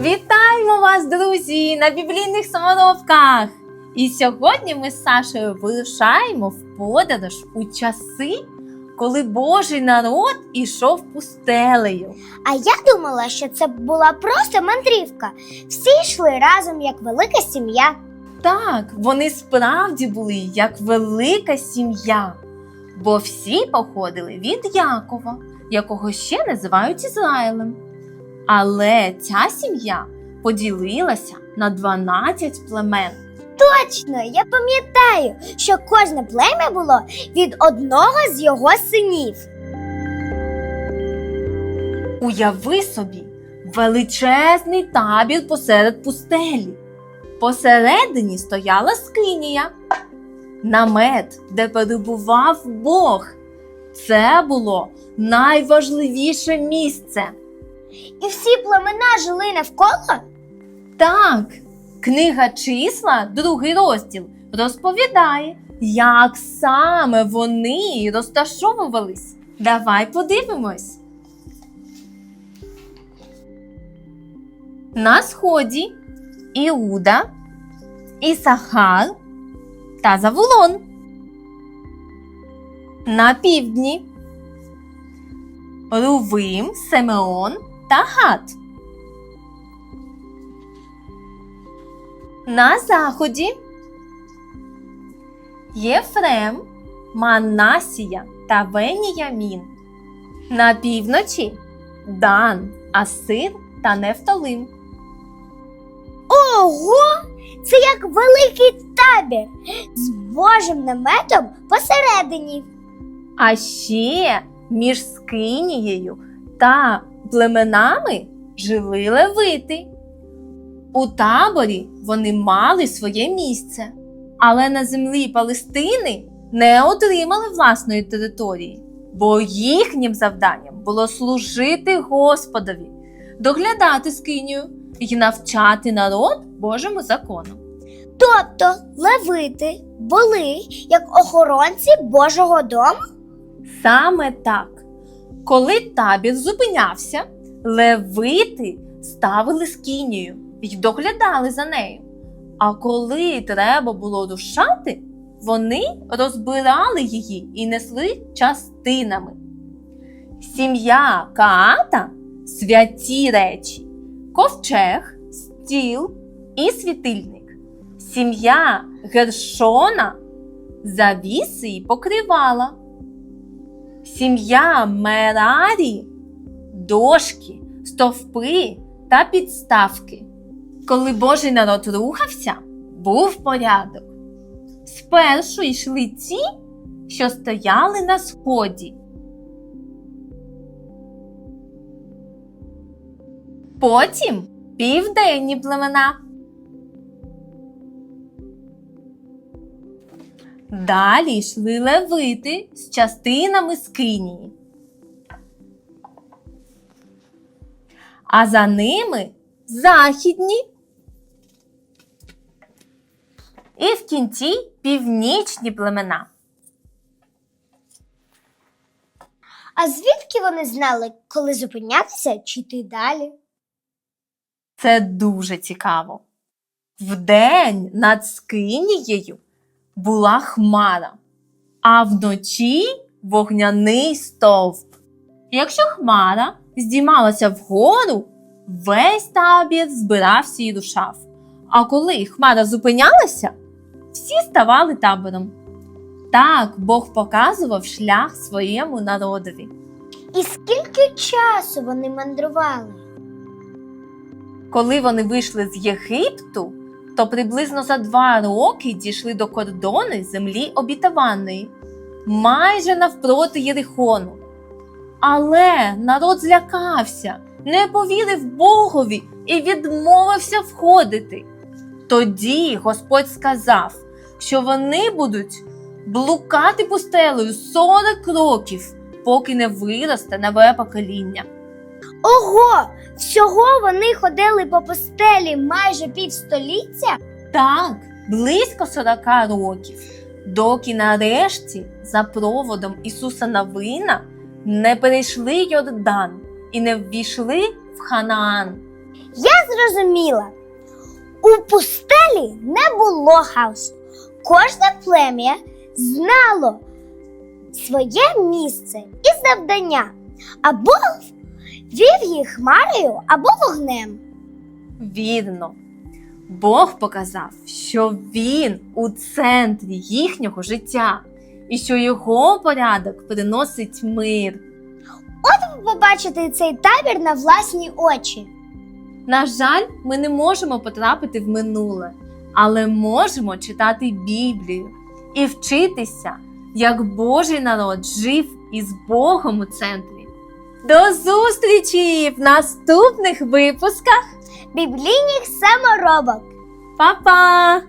Вітаємо вас, друзі, на біблійних саморобках! І сьогодні ми з Сашею вирушаємо в подорож у часи, коли Божий народ ішов пустелею. А я думала, що це була просто мандрівка. Всі йшли разом як велика сім'я. Так, вони справді були як велика сім'я, бо всі походили від Якова, якого ще називають Ізраїлем. Але ця сім'я поділилася на 12 племен. Точно, я пам'ятаю, що кожне плем'я було від одного з його синів. Уяви собі величезний табір посеред пустелі. Посередині стояла скинія, намет, де перебував Бог. Це було найважливіше місце. І всі племена жили навколо. Так, книга числа, другий розділ, розповідає, як саме вони розташовувались. Давай подивимось. На сході Іуда, Ісахар та Завулон. На півдні Рувим, Симеон та Гад. На заході Єфрем, Манасія та Веніямін. На півночі Дан, Асир та Нефталим. Ого! Це як великий табір з Божим наметом посередині. А ще між Скинією та племенами жили левити. У таборі вони мали своє місце, але на землі Палестини не отримали власної території, бо їхнім завданням було служити Господові, доглядати скинію і навчати народ Божому закону. Тобто левити були як охоронці Божого дому. Саме так. Коли табір зупинявся, левити ставили скинію й доглядали за нею. А коли треба було рушати, вони розбирали її і несли частинами. Сім'я Каата святі речі, ковчег, стіл і світильник. Сім'я Гершона завіси й покривала. Сім'я Мерарі, дошки, стовпи та підставки. Коли Божий народ рухався, був порядок. Спершу йшли ті, що стояли на сході. Потім південні племена. Далі йшли левити з частинами скинії. А за ними західні. І в кінці північні племена. А звідки вони знали, коли зупинятися чи йти далі? Це дуже цікаво. Вдень над скинією була хмара, а вночі вогняний стовп. Якщо хмара здіймалася вгору, весь табір збирався і рушав. А коли хмара зупинялася, всі ставали табором. Так Бог показував шлях своєму народові. І скільки часу вони мандрували? Коли вони вийшли з Єгипту, то приблизно за два роки дійшли до кордону землі обітованої, майже навпроти Єрихону. Але народ злякався, не повірив Богові і відмовився входити. Тоді Господь сказав, що вони будуть блукати пустелею 40 років, поки не виросте нове покоління. Ого! Всього вони ходили по постелі майже півстоліття? Так, близько 40 років, доки нарешті за проводом Ісуса Навина не перейшли Йордан і не ввійшли в Ханаан. Я зрозуміла. У пустелі не було хаосу. Кожне плем'я знало своє місце і завдання, а Бог вів їх хмарою або вогнем. Вірно. Бог показав, що він у центрі їхнього життя і що його порядок приносить мир. От ви Побачити цей табір на власні очі. На жаль, ми не можемо потрапити в минуле, але можемо читати Біблію і вчитися, як Божий народ жив із Богом у центрі. До зустрічі в наступних випусках! Біблійних саморобок. Па-па!